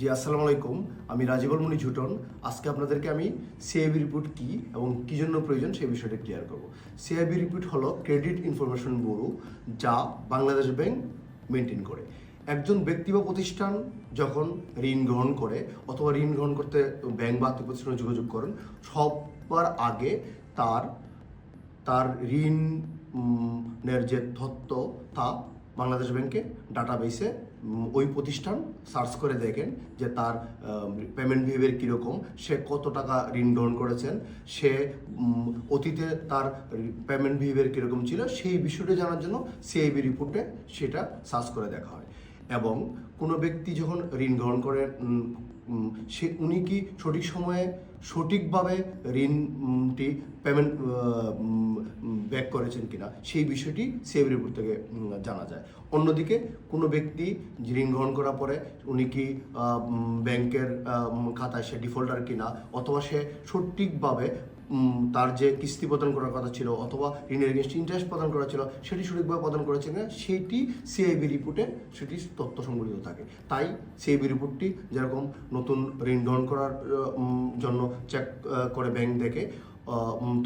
জি আসসালামু আলাইকুম। আমি রাজীবল মণি ঝুটন। আজকে আপনাদেরকে আমি সিআইবি রিপোর্ট কি এবং কি জন্য প্রয়োজন সেই বিষয়টা ক্লিয়ার করব। সিআইবি রিপোর্ট হলো ক্রেডিট ইনফরমেশন ব্যুরো যা বাংলাদেশ ব্যাংক মেনটেন করে। একজন ব্যক্তি বা প্রতিষ্ঠান যখন ঋণ গ্রহণ করে অথবা ঋণ গ্রহণ করতে ব্যাংক বা আর্থিক প্রতিষ্ঠানে যোগাযোগ করেন সবার আগে তার তার ঋণ উম, নের যে তথ্য তা বাংলাদেশ ব্যাংকে ডাটাবেসে ওই প্রতিষ্ঠান সার্চ করে দেখেন যে তার পেমেন্ট বিহেভিয়ার কীরকম, সে কত টাকা ঋণ গ্রহণ করেছেন, সে অতীতে তার পেমেন্ট বিহেভিয়ার কীরকম ছিল, সেই বিষয়টা জানার জন্য সিআইবি রিপোর্টে সেটা সার্চ করে দেখা হয়। এবং কোনো ব্যক্তি যখন ঋণ গ্রহণ করে সে, উনি কি সঠিক সময়ে সঠিকভাবে ঋণটি পেমেন্ট ব্যাক করেছেন কিনা, সেই বিষয়টি সেভ রিপোর্ট থেকে জানা যায়। অন্যদিকে কোনো ব্যক্তি ঋণ গ্রহণ করার পরে উনি কি ব্যাংকের খাতায় সে ডিফল্টার কিনা, অথবা সে সঠিকভাবে তার যে কিস্তি প্রদান করার কথা ছিল অথবা ঋণের এগেনস্ট ইন্টারেস্ট প্রদান করা ছিল, সেটি সঠিকভাবে প্রদান করেছে না সেইটি সিআইবি রিপোর্টে সেটি তথ্য সংগঠিত থাকে। তাই সিআইবি রিপোর্টটি যেরকম নতুন ঋণ গ্রহণ করার জন্য চেক করে ব্যাংক দেখে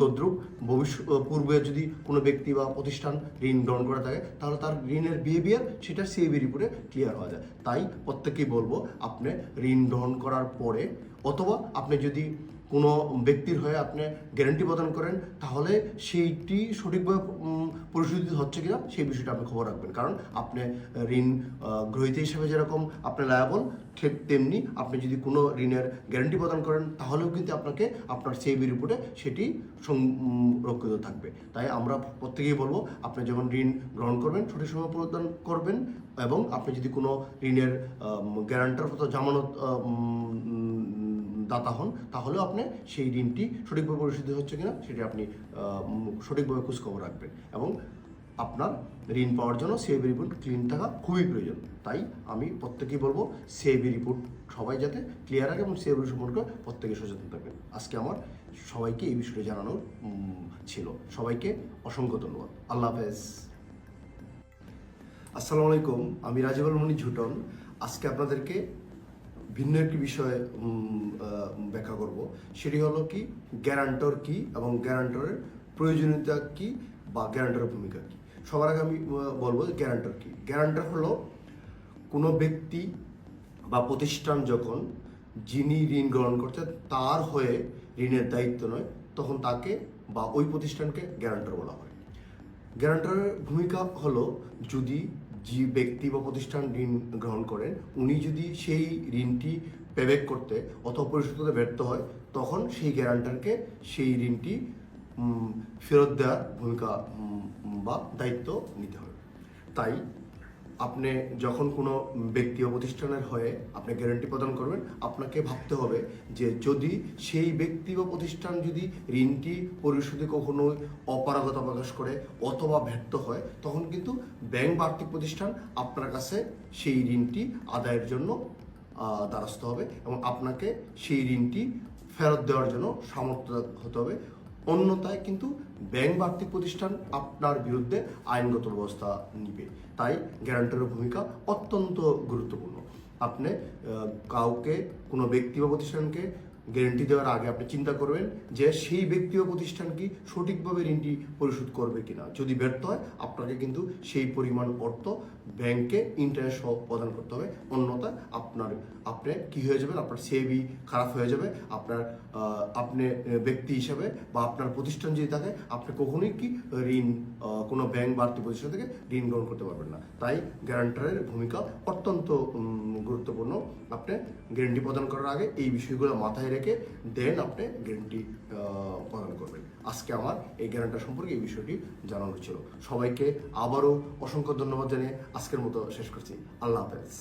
তদ্রুপ ভবিষ্যৎ পূর্বে যদি কোনো ব্যক্তি বা প্রতিষ্ঠান ঋণ গ্রহণ করে থাকে, তাহলে তার ঋণের বিহেভিয়ার সেটা সিএবি রিপোর্টে ক্লিয়ার হওয়া যায়। তাই প্রত্যেকেই বলব, আপনি ঋণ গ্রহণ করার পরে অথবা আপনি যদি কোনো ব্যক্তির হয়ে আপনি গ্যারান্টি প্রদান করেন, তাহলে সেইটি সঠিকভাবে পরিশোধিত হচ্ছে কিনা সেই বিষয়টা আপনি খবর রাখবেন। কারণ আপনি ঋণ গ্রহীতা হিসেবে যেরকম আপনি লায়াবল ঠিক তেমনি আপনি যদি কোনো ঋণের গ্যারান্টি প্রদান করেন, তাহলেও কিন্তু আপনাকে আপনার সিএবি রিপোর্টে সেটি সংরক্ষিত থাকবে। তাই আমরা প্রত্যেকেই বলব, আপনি যখন ঋণ গ্রহণ করবেন, সঠিক সময় প্রদান করবেন এবং আপনি যদি কোনো ঋণের গ্যারান্টার মতো জামানত দাতা হন, তাহলেও আপনি সেই ঋণটি সঠিকভাবে পরিশোধিত হচ্ছে কিনা সেটি আপনি সঠিকভাবে খোঁজখবর রাখবেন এবং আপনার ঋণ পাওয়ার জন্য সেবি রিপোর্ট ক্লিন থাকা খুবই প্রয়োজন। তাই আমি প্রত্যেকেই বলব সেবি রিপোর্ট সবাই যাতে ক্লিয়ার রাখে এবং সেবি সম্পর্কে প্রত্যেকে সচেতন থাকবেন আজকে আমার সবাইকে এই বিষয়টি জানানোর ছিল। সবাইকে অসংখ্য ধন্যবাদ। আল্লাহ হাফেজ। আসসালামু আলাইকুম, আমি রাজিবুল মনি ঝুটন। আজকে আপনাদেরকে ভিন্ন একটি বিষয়ে ব্যাখ্যা করব। সেটি হলো কি, গ্যারান্টর কি এবং গ্যারান্টরের প্রয়োজনীয়তা কি বা গ্যারান্টরের ভূমিকা কি? সবার আগে আমি বলব গ্যারান্টর কি। গ্যারান্টর হলো কোনো ব্যক্তি বা প্রতিষ্ঠান যখন যিনি ঋণ গ্রহণ করছে, তার হয়ে ঋণের দায়িত্ব নয়, তখন তাকে বা ওই প্রতিষ্ঠানকে গ্যারান্টর বলা হয়। গ্যারান্টরের ভূমিকা হলো যদি যে ব্যক্তি বা প্রতিষ্ঠান ঋণ গ্রহণ করেন উনি যদি সেই ঋণটি পেব্যাক করতে অথবা পরিশোধ করতে ব্যর্থ হয়, তখন সেই গ্যারান্টারকে সেই ঋণটি ফেরত দেওয়ার ভূমিকা বা দায়িত্ব নিতে হবে। তাই আপনি যখন কোনো ব্যক্তি বা প্রতিষ্ঠানের হয়ে আপনি গ্যারান্টি প্রদান করবেন, আপনাকে ভাবতে হবে যে যদি সেই ব্যক্তি বা প্রতিষ্ঠান যদি ঋণটি পরিশোধে কখনো অপারগতা প্রকাশ করে অথবা ব্যর্থ হয়, তখন কিন্তু ব্যাংক বা আর্থিক প্রতিষ্ঠান আপনার কাছে সেই ঋণটি আদায়ের জন্য দ্বারস্থ হবে এবং আপনাকে সেই ঋণটি ফেরত দেওয়ার জন্য সামর্থ্য হতে হবে। অন্যথায় কিন্তু ব্যাংক বাড়তি প্রতিষ্ঠান আপনার বিরুদ্ধে আইনগত ব্যবস্থা নিবে। তাই গ্যারান্টারের ভূমিকা অত্যন্ত গুরুত্বপূর্ণ। আপনি কাউকে, কোনো ব্যক্তি বা প্রতিষ্ঠানকে গ্যারান্টি দেওয়ার আগে আপনি চিন্তা করবেন যে সেই ব্যক্তি বা প্রতিষ্ঠান কি সঠিকভাবে ঋণটি পরিশোধ করবে কিনা। যদি ব্যর্থ হয়, আপনাকে কিন্তু সেই পরিমাণ অর্থ ব্যাংকে ইন্টারেস্ট সহ প্রদান করতে হবে। অন্যথায় আপনার, আপনি কি হয়ে যাবেন? আপনার সেবি খারাপ হয়ে যাবে। আপনার আপনি ব্যক্তি হিসাবে বা আপনার প্রতিষ্ঠান যদি থাকে, আপনি কখনোই কি ঋণ কোনো ব্যাংক বা আর্থিক প্রতিষ্ঠান থেকে ঋণ গ্রহণ করতে পারবেন না। তাই গ্যারান্টারের ভূমিকা অত্যন্ত গুরুত্বপূর্ণ। আপনি গ্যারান্টি প্রদান করার আগে এই বিষয়গুলো মাথায় রেখে দেন আপনি গ্যারান্টি প্রদান করবেন। আজকে আমার এই গ্যারান্টার সম্পর্কে এই বিষয়টি জানানো ছিল সবাইকে আবারও অসংখ্য ধন্যবাদ জানিয়ে আজকের মতো শেষ করছি। আল্লাহ হাফেজ।